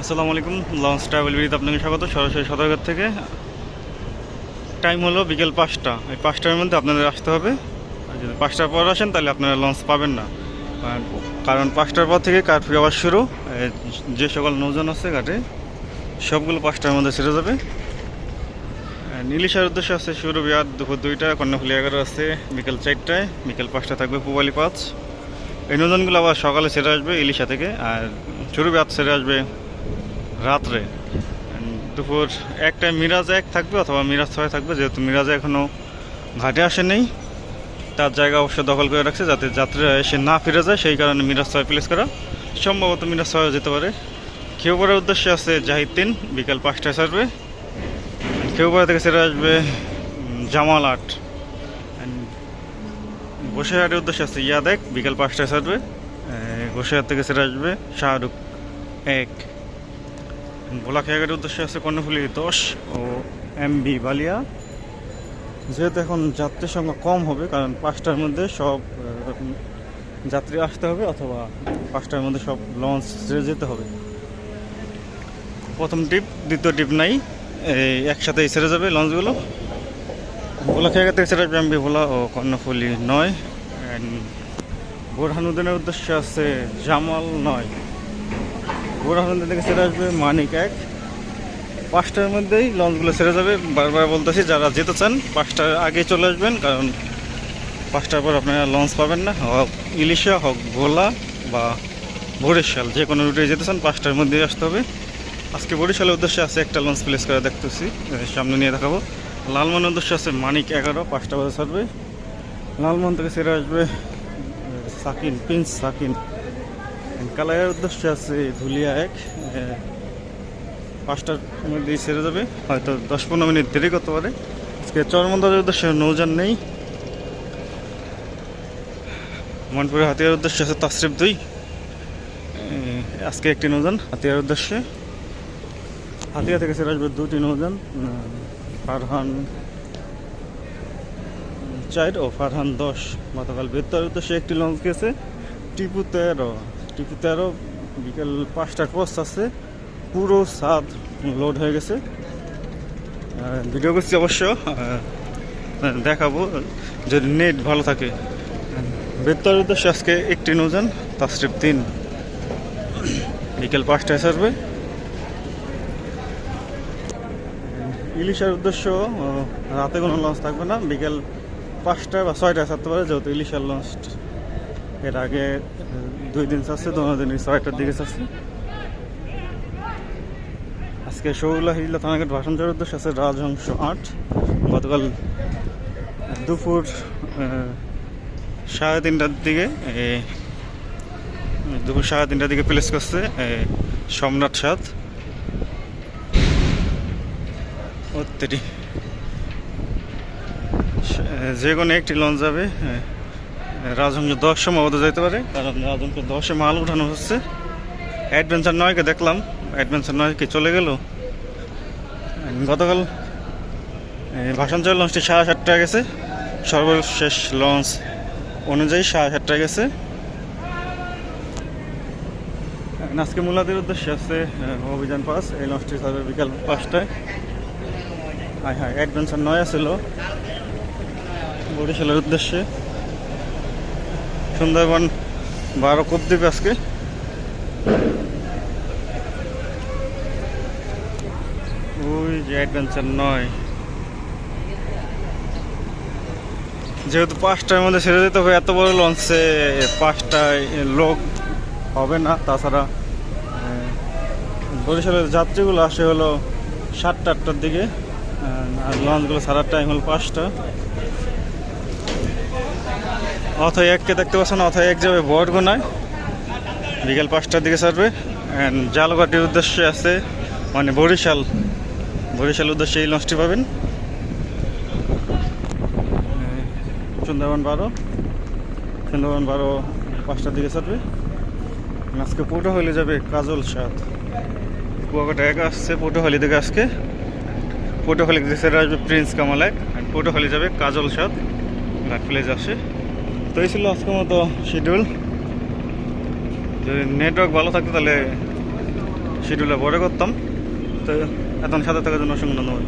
আসসালামু আলাইকুম launch travel বিড়িতে আপনাকে স্বাগত, সরাসরি সদরঘাট থেকে। টাইম হলো বিকেল পাঁচটা। এই পাঁচটার মধ্যে আপনাদের আসতে হবে। আর যদি পাঁচটার পর আসেন, তাহলে আপনারা লঞ্চ পাবেন না। কারণ পাঁচটার পর থেকে কারফিউ আবার শুরু। যে সকল নৌজন আছে ঘাটে, সবগুলো পাঁচটার মধ্যে ছেড়ে যাবে। নীলিশার উদ্দেশ্যে আছে শুরু বিয়ার দুপুর দুইটা কন্যাফুলি এগারো আছে, বিকেল চারটায়। বিকেল পাঁচটা থাকবে পুবালি পাঁচ। এই নৌজনগুলো আবার সকালে ছেড়ে আসবে ইলিশা থেকে। আর শুরু বিয়ার ছেড়ে আসবে রাত্রে। দুপুর একটায় মিরাজ এক থাকবে অথবা মিরাজ ছয় থাকবে, যেহেতু মিরাজ এখনও ঘাটে আসে নেই তার জায়গা অবশ্য দখল করে রাখছে যাতে যাত্রীরা এসে না ফিরে যায়, সেই কারণে মিরাজ ছয় প্লেস করা। সম্ভবত মিরাজ ছয় যেতে পারে। খেউপাড়ার উদ্দেশ্যে আছে জাহিদ তিন, বিকাল পাঁচটায় ছাড়বে। খেউপাড়া থেকে ছেড়ে আসবে জামাল আট। গোসাইহাটের উদ্দেশ্যে আছে ইয়াদ এক, বিকাল পাঁচটায় ছাড়বে। গোসাইহাট থেকে ছেড়ে আসবে শাহরুখ এক। ভোলা খেয়াঘাটের উদ্দেশ্যে আছে কর্ণফুলি দশ ও এমবি বালিয়া। যেহেতু এখন যাত্রীর সংখ্যা কম হবে, কারণ পাঁচটার মধ্যে সব যাত্রী আসতে হবে অথবা পাঁচটার মধ্যে সব লঞ্চ ছেড়ে যেতে হবে। প্রথম টিপ দ্বিতীয় টিপ নাই, এই একসাথেই ছেড়ে যাবে লঞ্চগুলো ভোলা খেয়াঘাট থেকে ছেড়ে আসবে এমবি ভোলা ও কর্ণফুলি নয়। অ্যান্ড বোরহানুদ্দিনের উদ্দেশ্যে আছে জামাল নয়। বোরহানুদ্দিন থেকে ছেড়ে আসবে মানিক এক। পাঁচটার মধ্যেই লঞ্চগুলো সেরে যাবে। বারবার বলতেছি, যারা যেতে চান, পাঁচটার আগে চলে আসবেন, কারণ পাঁচটার পর আপনারা লঞ্চ পাবেন না। হক ইলিশা, হক ভোলা বা বরিশাল, যে কোনো রুটে যেতে চান, পাঁচটার মধ্যেই আসতে হবে। আজকে বরিশালের উদ্দেশ্যে আছে একটা লঞ্চ প্লেস করে দেখতেছি সামনে নিয়ে দেখাবো। লালমনের উদ্দেশ্যে আছে মানিক এগারো, পাঁচটা বাজে ছাড়বে। লালমন থেকে ছেড়ে আসবে সাকিন, প্রিন্স সাকিন। কালাইয়ের উদ্দেশ্যে আছে ধুলিয়া এক। পাঁচটার মধ্যেই ছেড়ে যাবে। হয়তো দশ পনেরো মিনিট দেরি করতে পারে। আজকে চরমন্দারের উদ্দেশ্যে নৌযান নেই। মনপুরের হাতিয়ার উদ্দেশ্যে আছে তাসরিফ দুই। আজকে একটি নৌযান হাতিয়ার উদ্দেশ্যে। হাতিয়া থেকে ছেড়ে আসবে দুটি উম, ফারহান চার ও ফারহান দশ। গতকাল বেতার উদ্দেশ্যে একটি লঞ্চ গেছে টিপু তেরো। টিপু তেরো বিকেল পাঁচটার পোস্ট আছে। পুরো সাদ লোড হয়ে গেছে। ভিডিও করছি অবশ্য দেখাবো যদি নেট ভালো থাকে। বেতার উদ্দেশ্যে আজকে একটি নৌযান, তাসরিফ তিন। বিকেল পাঁচটায় ছাড়বে। ইলিশার উদ্দেশ্য রাতে কোনো লঞ্চ থাকবে না। বিকেল পাঁচটায় বা ছয়টায় ছাড়তে পারে, যেহেতু ইলিশার লঞ্চ এর আগে দুই দিন ছাড়ছে দোনো দিন ছয়টার দিকে ছাড়ছে আজকে শৌলা থানাঘাট ভাষণ চার উদ্দেশ্য আছে রাজহংস আট। গতকাল দুপুর সাড়ে তিনটার দিকে দুপুর সাড়ে তিনটার দিকে প্লেস করছে সম্রাট সাত যে কোনো একটি লঞ্চ যাবে এ, রাজহংস দশ সম্ভবত যেতে পারে। কারণ রাজহংস দশে মাল উঠানো হচ্ছে। অ্যাডভেঞ্চার নয়কে দেখলাম। অ্যাডভেঞ্চার নয়কে চলে গেল। গতকাল এই ভাষণচর লঞ্চটি সাড়ে সাতটায় গেছে। সর্বশেষ লঞ্চ অনুযায়ী সাড়ে সাতটায় গেছে। আজকে মুলাদের উদ্দেশ্যে আছে অভিযান পাস এই লঞ্চটি ছাড়বে বিকাল পাঁচটায়। হ্যাঁ হ্যাঁ অ্যাডভেঞ্চার নয় আছিল বরিশালের উদ্দেশ্যে। সুন্দরবন বারো কোপ দেবে আজকে। ওই যে অ্যাডভেঞ্চার নয়। যেহেতু পাঁচটার মধ্যে ছেড়ে দিতে হবে, এত বড় লঞ্চে পাঁচটায় লোক হবে না। তাছাড়া বরিশালের যাত্রীগুলো আসে হলো সাতটা আটটার দিকে আর লঞ্চগুলো ছাড়ার টাইম হলো পাঁচটা। অথয় এককে দেখতে পাচ্ছেন অথয় এক যাবে বটগোনায় বিকেল পাঁচটার দিকে ছাড়বে। অ্যান্ড জালঘাটির উদ্দেশ্যে আছে মানে বরিশাল। বরিশাল উদ্দেশ্যে এই লঞ্চটি পাবেন। সুন্দরবন বারো। সুন্দরবন বারো পাঁচটার দিকে ছাড়বে। আজকে পটুয়াখালী যাবে কাজল সাত কুয়াকাটা এক আসছে পটুয়াখালী থেকে আজকে। পটুয়াখালী থেকে ছেড়ে আসবে প্রিন্স কামাল এক। আর পটুয়াখালী যাবে কাজল সাত ঘাট প্লেজ আসে। তো এই ছিল আজকের মতো শিডিউল যদি নেটওয়ার্ক ভালো থাকতো তাহলে শিডিউলে পরে করতাম। তো এখন সাথে থাকার জন্য অসংখ্য ধন্যবাদ।